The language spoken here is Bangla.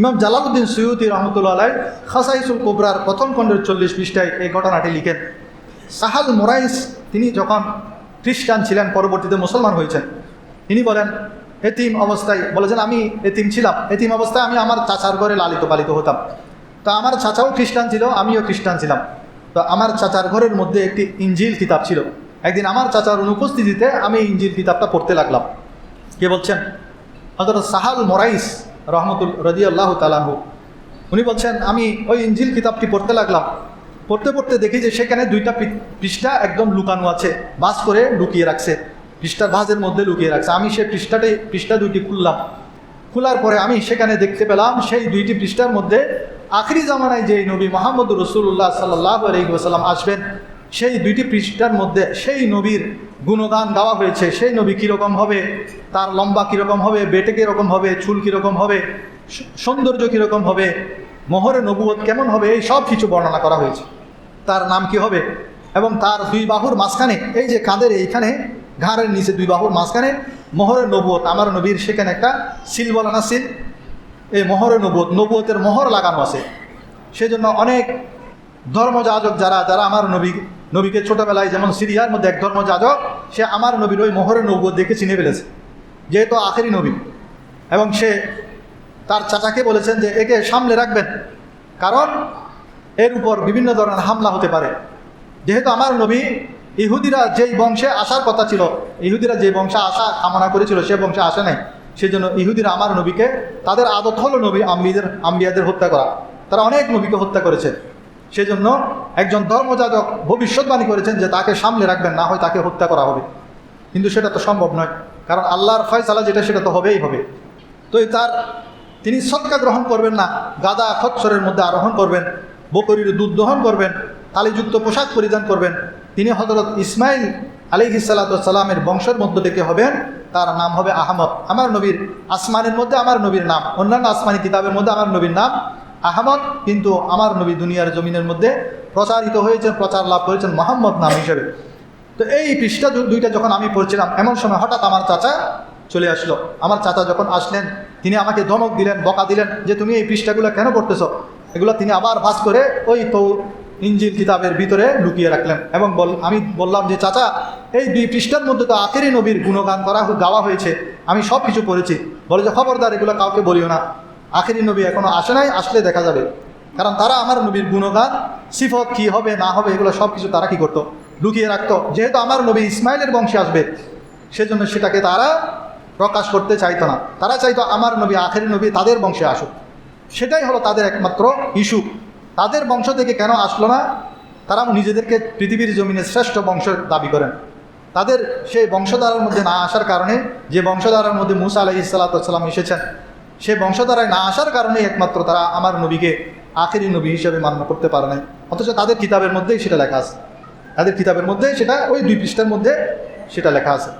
ইমাম জালালউদ্দিন সৈয়দি রহমতুল্লাহ আলাই খাসাইসুল কোবরার প্রথম খণ্ডের চল্লিশ পৃষ্ঠায় এই ঘটনাটি লিখেন। সাহাল মোরাইস, তিনি যখন খ্রিস্টান ছিলেন, পরবর্তীতে মুসলমান হয়েছেন, তিনি বলেন, এতিম অবস্থায়, বলেছেন, আমি এতিম ছিলাম। এতিম অবস্থায় আমি আমার চাচার ঘরে লালিত পালিত হতাম। তো আমার চাচাও খ্রিস্টান ছিল, আমিও খ্রিস্টান ছিলাম। তো আমার চাচার ঘরের মধ্যে একটি ইঞ্জিল কিতাব ছিল। একদিন আমার চাচার অনুপস্থিতিতে আমি ইঞ্জিল কিতাবটা পড়তে লাগলাম। কে বলছেন? হজরত সাহাল মোরাইস রহমতুল রদি আল্লাহ তালাহু উনি বলছেন, আমি ওই ইঞ্জিল কিতাবটি পড়তে লাগলাম। পড়তে পড়তে দেখি যে সেখানে দুইটা পৃষ্ঠা একদম লুকানো আছে, বাস করে লুকিয়ে রাখছে। পৃষ্ঠার ভাঁজের মধ্যে লুকিয়ে রাখছে। আমি সেই পৃষ্ঠাটি, পৃষ্ঠা দুইটি খুললাম। খোলার পরে আমি সেখানে দেখতে পেলাম, সেই দুইটি পৃষ্ঠার মধ্যে আখরি জামানায় যে নবী মোহাম্মদ রসুল্লাহ সাল্লাহ আলহিহাসাল্লাম আসবেন সেই দুইটি পৃষ্ঠার মধ্যে সেই নবীর গুণগান গাওয়া হয়েছে, সেই নবী কীরকম হবে, তার লম্বা কীরকম হবে, বেটে কীরকম হবে, চুল কীরকম হবে সৌন্দর্য কীরকম হবে, মোহরে নবুয়ত কেমন হবে, এই সব কিছু বর্ণনা করা হয়েছে। তার নাম কি হবে? এবং তার দুই বাহুর মাঝখানে, এই যে কাঁধের এইখানে, ঘাড়ের নিচে দুই বাহুর মাঝখানে মোহরের নবুয়ত আমার নবীর সেখানে একটা সিল বলানা সিল এই মোহরের নবুয়ত নবুয়তের মোহর লাগানো আছে। সেজন্য অনেক ধর্মযাজক যারা যারা আমার নবী, নবীকে ছোটোবেলায় যেমন সিরিয়ার মধ্যে এক ধর্মযাজক, সে আমার নবীর ওই মোহরের নবুয়ত দেখে চিনে ফেলেছে। যেহেতু আখেরি নবী। এবং সে তার চাচাকে বলেছেন যে, একে সামলে রাখবেন। কারণ এর উপর বিভিন্ন ধরনের হামলা হতে পারে। যেহেতু আমার নবী ইহুদিরা যেই বংশে আসার কথা ছিল, ইহুদিরা যে বংশে আসা কামনা করেছিল, সে বংশে আসে নাই। সেই জন্য ইহুদিরা আমার নবীকে তাদের আদত হলো নবী আম্বিদের, আম্বিয়াদের হত্যা করা। তারা অনেক নবীকে হত্যা করেছে। সেজন্য একজন ধর্মযাজক ভবিষ্যৎবাণী করেছেন যে তাকে সামলে রাখবেন, না হয় তাকে হত্যা করা হবে। কিন্তু সেটা তো সম্ভব নয়, কারণ আল্লাহর ফয়সালা যেটা, সেটা তো হবেই হবে। তো তার, তিনি সৎকা গ্রহণ করবেন না, গাদা খচ্ছরের মধ্যে আরোহণ করবেন, বকরির দুধ দহন করবেন, তালিযুক্ত পোশাক পরিধান করবেন। তিনি হজরত ইসমাইল আলী সালামের বংশের মধ্য থেকে হবেন, তার নাম হবে আহমদ। আমার নবীর আসমানের মধ্যে আমার নবীর নাম, অন্যান্য আসমানি কিতাবের মধ্যে আমার নবীর নাম আহমদ কিন্তু আমার নবী দুনিয়ার জমিনের মধ্যে প্রচারিত হয়েছেন, প্রচার লাভ করেছেন মোহাম্মদ নাম হিসেবে। তো এই পৃষ্ঠা দুইটা যখন আমি পড়ছিলাম, এমন সময় হঠাৎ আমার চাচা চলে আসলো। আমার চাচা যখন আসলেন, তিনি আমাকে ধমক দিলেন, বকা দিলেন যে, তুমি এই পৃষ্ঠাগুলো কেন পড়তেছো? এগুলো তিনি আবার ভাস করে ওই তো ইঞ্জিল কিতাবের ভিতরে লুকিয়ে রাখলেন এবং বল আমি বললাম যে, চাচা, এই দুই পৃষ্ঠার মধ্যে তো আখেরি নবীর গুণগান করা গাওয়া হয়েছে। আমি সব কিছু পড়েছি। বলে যে, খবরদার, এগুলো কাউকে বলিও না। আখেরি নবী এখনও আসে নাই, আসলে দেখা যাবে। কারণ তারা আমার নবীর গুণগান, সিফত কি হবে, না হবে, এগুলো সব কিছু তারা কি করতো? লুকিয়ে রাখতো। যেহেতু আমার নবী ইসমাইলের বংশে আসবে, সেজন্য সেটাকে তারা প্রকাশ করতে চাইতো না। তারা চাইতো আমার নবী, আখেরি নবী তাদের বংশে আসুক। সেটাই হলো তাদের একমাত্র ইস্যু। তাদের বংশ থেকে কেন আসলো না? তারা নিজেদেরকে পৃথিবীর জমিনে শ্রেষ্ঠ বংশের দাবি করেন। তাদের সেই বংশধারার মধ্যে না আসার কারণে, যে বংশধারার মধ্যে মুসা আলহি সাল্লাতাম এসেছেন সে বংশধারায় না আসার কারণেই একমাত্র তারা আমার নবীকে আখেরি নবী হিসেবে মান্য করতে পারে নাই। অথচ তাদের কিতাবের মধ্যেই সেটা লেখা আছে। তাদের কিতাবের মধ্যে সেটা, ওই দুই পৃষ্ঠার মধ্যে সেটা লেখা আছে।